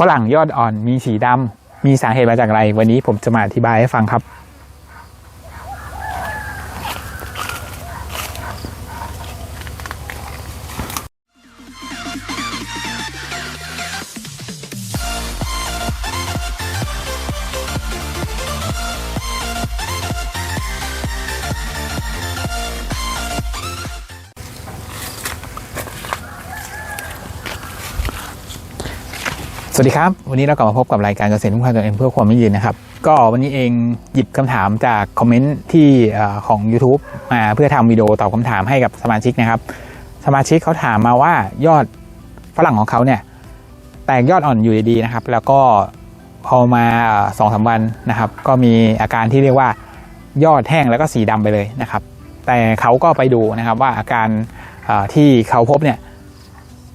ฝรั่งยอดอ่อนมีสีดำมีสาเหตุมาจากอะไร วันนี้ผมจะมาอธิบายให้ฟังครับ วัสดีครับ วันนี้เรากลับมาพบกับรายการเกษตรทุ่งคาตัวเองเพื่อความยั่งยืนนะครับ ก็วันนี้เองหยิบคำถามจากคอมเมนต์ที่ของ YouTube มาเพื่อทำวิดีโอตอบคำถามให้กับสมาชิกนะครับ สมาชิกเขาถามมาว่ายอดฝรั่งของเขาเนี่ยแตกยอดอ่อนอยู่ดีๆนะครับ แล้วก็พอมาสองสามวันนะครับ ก็มีอาการที่เรียกว่ายอดแห้งแล้วก็สีดำไปเลยนะครับ แต่เขาก็ไปดูนะครับว่าอาการที่เขาพบเนี่ย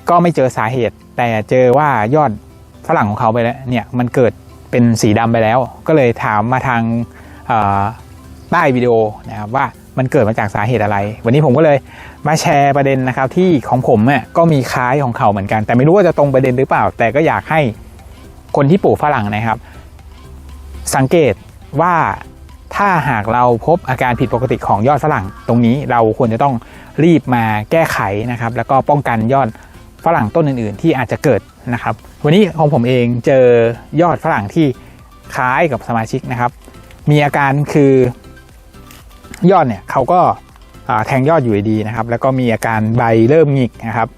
ก็ไม่เจอสาเหตุ แต่เจอว่ายอด ฝรั่งของเขาไปแล้วเนี่ยมันเกิดเป็นสีดำไปแล้ว ก็เลยถามมาทางใต้วิดีโอนะครับว่ามันเกิดมาจากสาเหตุอะไร วันนี้ผมก็เลยมาแชร์ประเด็นนะครับที่ของผมเนี่ยก็มีคล้ายของเขาเหมือนกัน แต่ไม่รู้ว่าจะตรงประเด็นหรือเปล่า แต่ก็อยากให้คนที่ปลูกฝรั่งนะครับ สังเกตว่าถ้าหากเราพบอาการผิดปกติของยอดฝรั่ง ตรงนี้เราควรจะต้องรีบมาแก้ไขนะครับ แล้วก็ป้องกันยอด ฝรั่งต้นอื่น ๆ ที่อาจจะเกิดนะครับ วันนี้ของผมเองเจอยอดฝรั่งที่คล้ายกับสมาชิกนะครับ มีอาการคือยอดเนี่ยเขาก็แทงยอดอยู่ดีนะครับ แล้วก็มีอาการใบเริ่มหงิกนะครับ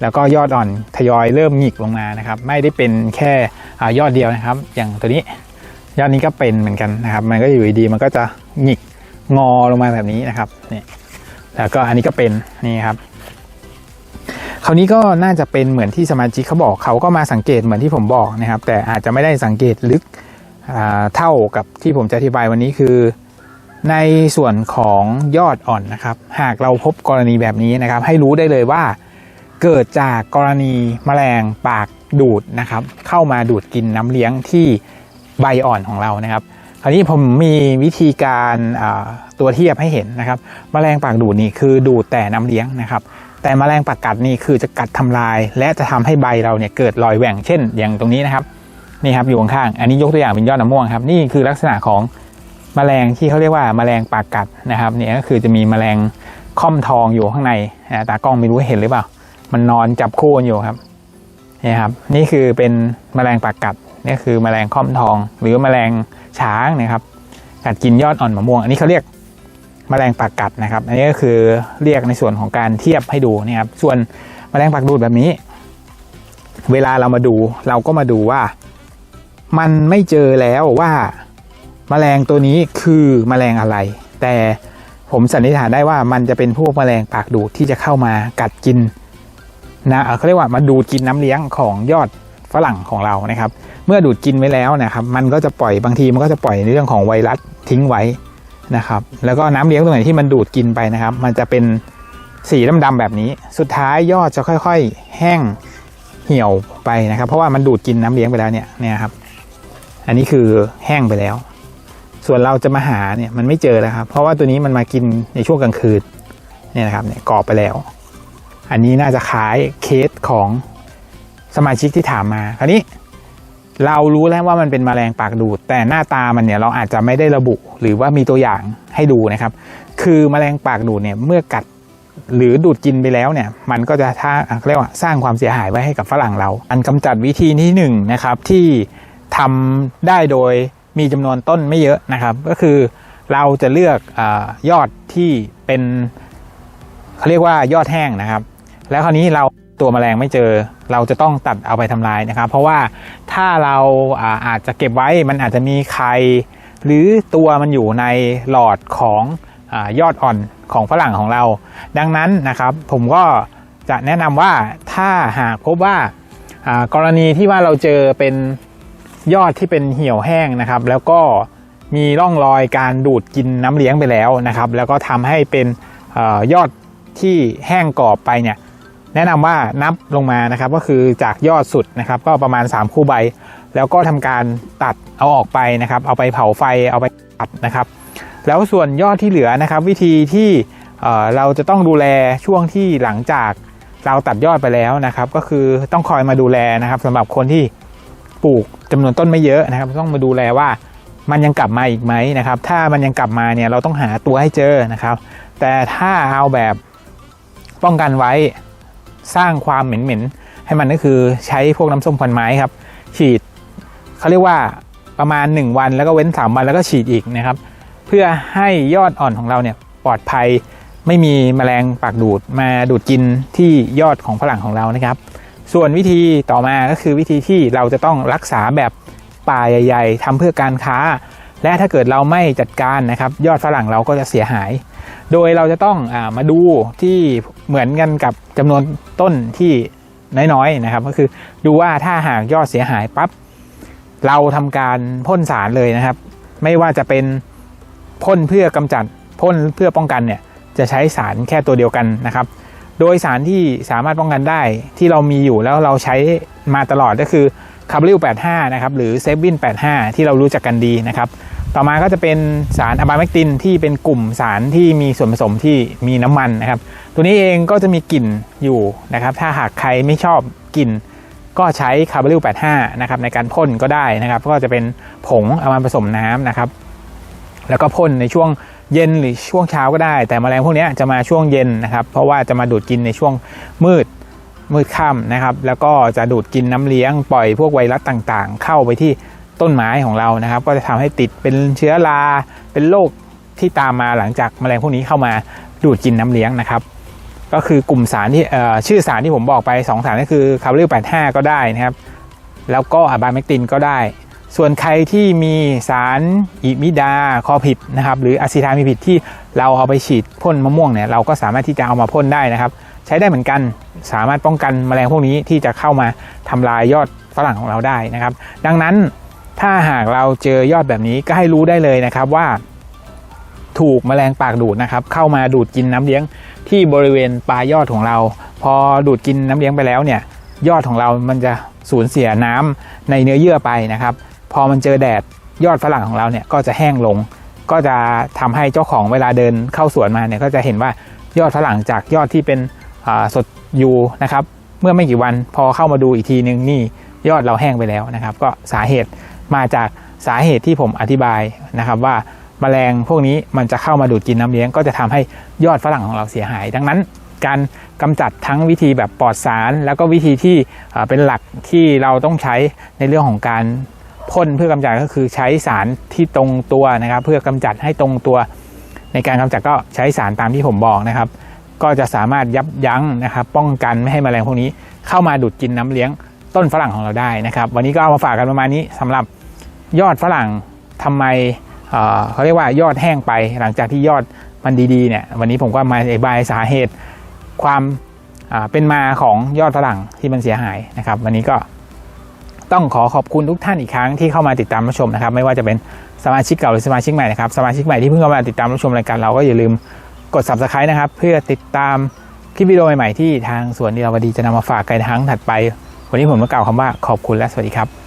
แล้วก็ยอดอ่อนทยอยเริ่มหงิกลงมานะครับ ไม่ได้เป็นแค่ยอดเดียวนะครับ อย่างตัวนี้ยอดนี้ก็เป็นเหมือนกันนะครับ มันก็อยู่ดีมันก็จะหงิกงอลงมาแบบนี้นะครับนี่แล้วก็อันนี้ก็เป็นนี่ครับ คราวนี้ก็น่าจะเป็นเหมือนที่สมาชิกเขาบอกเขาก็มาสังเกตเหมือนที่ผมบอกนะครับ แต่อาจจะไม่ได้สังเกตลึกเท่ากับที่ผมจะอธิบายวันนี้คือ ในส่วนของยอดอ่อนนะครับ หากเราพบกรณีแบบนี้นะครับ ให้รู้ได้เลยว่าเกิดจากกรณีแมลงปากดูดนะครับ เข้ามาดูดกินน้ำเลี้ยงที่ใบอ่อนของเรานะครับคราวนี้ผมมีวิธีการตัวเทียบให้เห็นนะครับ แมลงปากดูดนี่คือดูดแต่น้ำเลี้ยงนะครับ แต่แมลงปากกัดนี่คือจะกัดทำลาย และจะทำให้ใบเราเนี่ยเกิดรอยแหว่งเช่น อย่างตรงนี้นะครับนี่ครับอยู่ข้างๆอันนี้ยกตัวอย่างเป็นยอดมะม่วงครับ นี่คือลักษณะของแมลงที่เขาเรียกว่าแมลงปากกัดนะครับเนี่ยก็คือจะมีแมลงค่อมทองอยู่ข้างในตากล้องไม่รู้เห็นหรือเปล่า มันนอนจับคู่กันอยู่ครับนี่ครับนี่คือเป็นแมลงปากกัดนี่คือแมลงค่อมทองหรือแมลงช้างนะครับกัดกินยอดอ่อนมะม่วง อันนี้เขาเรียก แมลงปากกัดนะครับ อันนี้ก็คือเรียกในส่วนของการเทียบให้ดูนะครับ ส่วนแมลงปากดูดแบบนี้ เวลาเรามาดูเราก็มาดูว่า มันไม่เจอแล้วว่าแมลงตัวนี้คือแมลงอะไร แต่ผมสันนิษฐานได้ว่ามันจะเป็นพวกแมลงปากดูดที่จะเข้ามากัดกินนะเขาเรียกว่ามาดูดกินน้ำเลี้ยงของยอดฝรั่งของเรานะครับ เมื่อดูดกินไว้แล้วนะครับ มันก็จะปล่อยบางทีมันก็จะปล่อยในเรื่องของไวรัสทิ้งไว้ นะครับ แล้วก็น้ำเลี้ยงตรงไหนที่มันดูดกินไปนะครับ มันจะเป็นสีดำๆแบบนี้ สุดท้ายยอดจะค่อยๆ แห้งเหี่ยวไปนะครับ เพราะว่ามันดูดกินน้ำเลี้ยงไปแล้วเนี่ยเนี่ยครับ อันนี้คือแห้งไปแล้ว ส่วนเราจะมาหาเนี่ยมันไม่เจอแล้วครับ เพราะว่าตัวนี้มันมากินในช่วงกลางคืนเนี่ยนะครับเนี่ยกรอบไปแล้ว อันนี้น่าจะคล้ายเคสของสมาชิกที่ถามมา คราวนี้ เรารู้แล้วว่ามันเป็นแมลงปากดูด แต่หน้าตามันเนี่ยเราอาจจะไม่ได้ระบุหรือว่ามีตัวอย่างให้ดูนะครับ คือแมลงปากดูดเนี่ยเมื่อกัดหรือดูดกินไปแล้วเนี่ยมันก็จะท่าเรียกว่าสร้างความเสียหายไว้ให้กับฝรั่งเรา อันกำจัดวิธีที่หนึ่งนะครับที่ทำได้โดยมีจำนวนต้นไม่เยอะนะครับ ก็คือเราจะเลือกอยอดที่เป็นเขาเรียกว่ายอดแห้งนะครับ แล้วคราวนี้เรา ตัวแมลงไม่เจอ เราจะต้องตัดเอาไปทำลายนะครับ เพราะว่าถ้าเราอาจจะเก็บไว้มันอาจจะมีไข่หรือตัวมันอยู่ในหลอดของอยอดอ่อนของฝรั่งของเรา ดังนั้นนะครับ ผมก็จะแนะนำว่าถ้าหากพบว่ากรณีที่ว่าเราเจอเป็นยอดที่เป็นเหี่ยวแห้งนะครับ แล้วก็มีร่องรอยการดูดกินน้ำเลี้ยงไปแล้วนะครับ แล้วก็ทำให้เป็นอยอดที่แห้งกรอบไปเนี่ย แนะนำว่านับลงมานะครับก็คือจากยอดสุดนะครับ ก็ประมาณ 3 คู่ใบ แล้วก็ทำการตัดเอาออกไปนะครับ เอาไปเผาไฟเอาไปตัดนะครับ แล้วส่วนยอดที่เหลือนะครับ วิธีที่เอ่อเราจะต้องดูแลช่วงที่หลังจากเราตัดยอดไปแล้วนะครับ ก็คือต้องคอยมาดูแลนะครับสำหรับคนที่ปลูกจำนวนต้นไม่เยอะนะครับ ต้องมาดูแลว่ามันยังกลับมาอีกไหมนะครับ ถ้ามันยังกลับมาเนี่ยเราต้องหาตัวให้เจอนะครับ แต่ถ้าเอาแบบป้องกันไว้ สร้างความเหม็นๆให้มันก็คือใช้พวกน้ำส้มควันไม้ครับ ฉีดเขาเรียกว่าประมาณ 1 วันแล้วก็เว้น 3 วันแล้วก็ฉีดอีกนะครับ เพื่อให้ยอดอ่อนของเราเนี่ยปลอดภัยไม่มีแมลงปากดูดมาดูดกินที่ยอดของฝรั่งของเรานะครับ ส่วนวิธีต่อมาก็คือวิธีที่เราจะต้องรักษาแบบป่าใหญ่ ๆทำเพื่อการค้า และถ้าเกิดเราไม่จัดการนะครับ ยอดฝรั่งเราก็จะเสียหาย โดยเราจะต้องอามาดูที่เหมือนกันกับจำนวนต้นที่น้อยๆนะครับ ก็คือดูว่าถ้าหากยอดเสียหายปั๊บเราทำการพ่นสารเลยนะครับ ไม่ว่าจะเป็นพ่นเพื่อกำจัดพ่นเพื่อป้องกันเนี่ยจะใช้สารแค่ตัวเดียวกันนะครับ โดยสารที่สามารถป้องกันได้ที่เรามีอยู่แล้วเราใช้มาตลอดก็คือคาร์บิล85 นะครับ หรือเซฟวิน85 ที่เรารู้จักกันดีนะครับ ต่อมาก็จะเป็นสารอะบาเมกตินที่เป็นกลุ่มสารที่มีส่วนผสมที่มีน้ำมันนะครับ ตัวนี้เองก็จะมีกลิ่นอยู่นะครับ ถ้าหากใครไม่ชอบกลิ่นก็ใช้คาร์บอริล85นะครับในการพ่นก็ได้นะครับ ก็จะเป็นผงเอามาผสมน้ำนะครับ แล้วก็พ่นในช่วงเย็นหรือช่วงเช้าก็ได้ แต่แมลงพวกนี้จะมาช่วงเย็นนะครับ เพราะว่าจะมาดูดกินในช่วงมืดมืดค่ำนะครับ แล้วก็จะดูดกินน้ำเลี้ยงปล่อยพวกไวรัสต่างๆ เข้าไปที่ ต้นไม้ของเรานะครับ ก็จะทำให้ติดเป็นเชื้อราเป็นโรคที่ตามมาหลังจากแมลงพวกนี้เข้ามาดูดกินน้ำเลี้ยงนะครับ ก็คือกลุ่มสารที่ชื่อสารที่ผมบอกไป 2 สารก็คือคาร์บอนิล85ก็ได้นะครับ แล้วก็อะบาเมกตินก็ได้ ส่วนใครที่มีสารอิมิดาคอผิดนะครับ หรืออะซิทามีผิดที่เราเอาไปฉีดพ่นมะม่วงเนี่ยเราก็สามารถที่จะเอามาพ่นได้นะครับ ใช้ได้เหมือนกันสามารถป้องกันแมลงพวกนี้ที่จะเข้ามาทำลายยอดฝรั่งของเราได้นะครับ ดังนั้น ถ้าหากเราเจอยอดแบบนี้ก็ให้รู้ได้เลยนะครับว่า ถูกแมลงปากดูดนะครับ เข้ามาดูดกินน้ำเลี้ยงที่บริเวณปลายยอดของเรา พอดูดกินน้ำเลี้ยงไปแล้วเนี่ย ยอดของเรามันจะสูญเสียน้ำในเนื้อเยื่อไปนะครับ พอมันเจอแดดยอดฝรั่งของเราเนี่ยก็จะแห้งลง ก็จะทำให้เจ้าของเวลาเดินเข้าสวนมาเนี่ยก็จะเห็นว่ายอดฝรั่งจากยอดที่เป็นสดอยู่นะครับ เมื่อไม่กี่วันพอเข้ามาดูอีกทีนึงนี่ยอดเราแห้งไปแล้วนะครับ ก็สาเหตุ มาจากสาเหตุที่ผมอธิบายนะครับว่าแมลงพวกนี้มันจะเข้ามาดูดกินน้ำเลี้ยง ก็จะทำให้ยอดฝรั่งของเราเสียหาย ดังนั้น การกำจัดทั้งวิธีแบบปลอดสาร แล้วก็วิธีที่เป็นหลักที่เราต้องใช้ในเรื่องของการพ่นเพื่อกำจัดก็คือใช้สารที่ตรงตัวนะครับ เพื่อกำจัดให้ตรงตัว ในการกำจัดก็ใช้สารตามที่ผมบอกนะครับ ก็จะสามารถยับยั้งนะครับ ป้องกันไม่ให้แมลงพวกนี้เข้ามาดูดกินน้ำเลี้ยง ต้นฝรั่งของเราได้นะครับ วันนี้ก็เอามาฝากกันประมาณนี้สำหรับยอดฝรั่งทำไมเเขาเรียกว่ายอดแห้งไป หลังจากที่ยอดมันดีๆเนี่ยวันนี้ผมก็มาอธิบายสาเหตุความอ่าเป็นมาของยอดฝรั่งที่มันเสียหายนะครับ วันนี้ก็ต้องขอขอบคุณทุกท่านอีกครั้งที่เข้ามาติดตามรับชมนะครับ ไม่ว่าจะเป็นสมาชิกเก่าหรือสมาชิกใหม่นะครับสมาชิกใหม่ที่เพิ่งเข้ามาติดตามรับชมรายการเราก็อย่าลืมกด subscribe นะครับ เพื่อติดตามคลิปวิดีโอใหม่ๆที่ทางสวนดีลาวดีจะนำมาฝากกันทั้งถัดไป วันนี้ผมมากล่าวคำว่าขอบคุณและสวัสดีครับ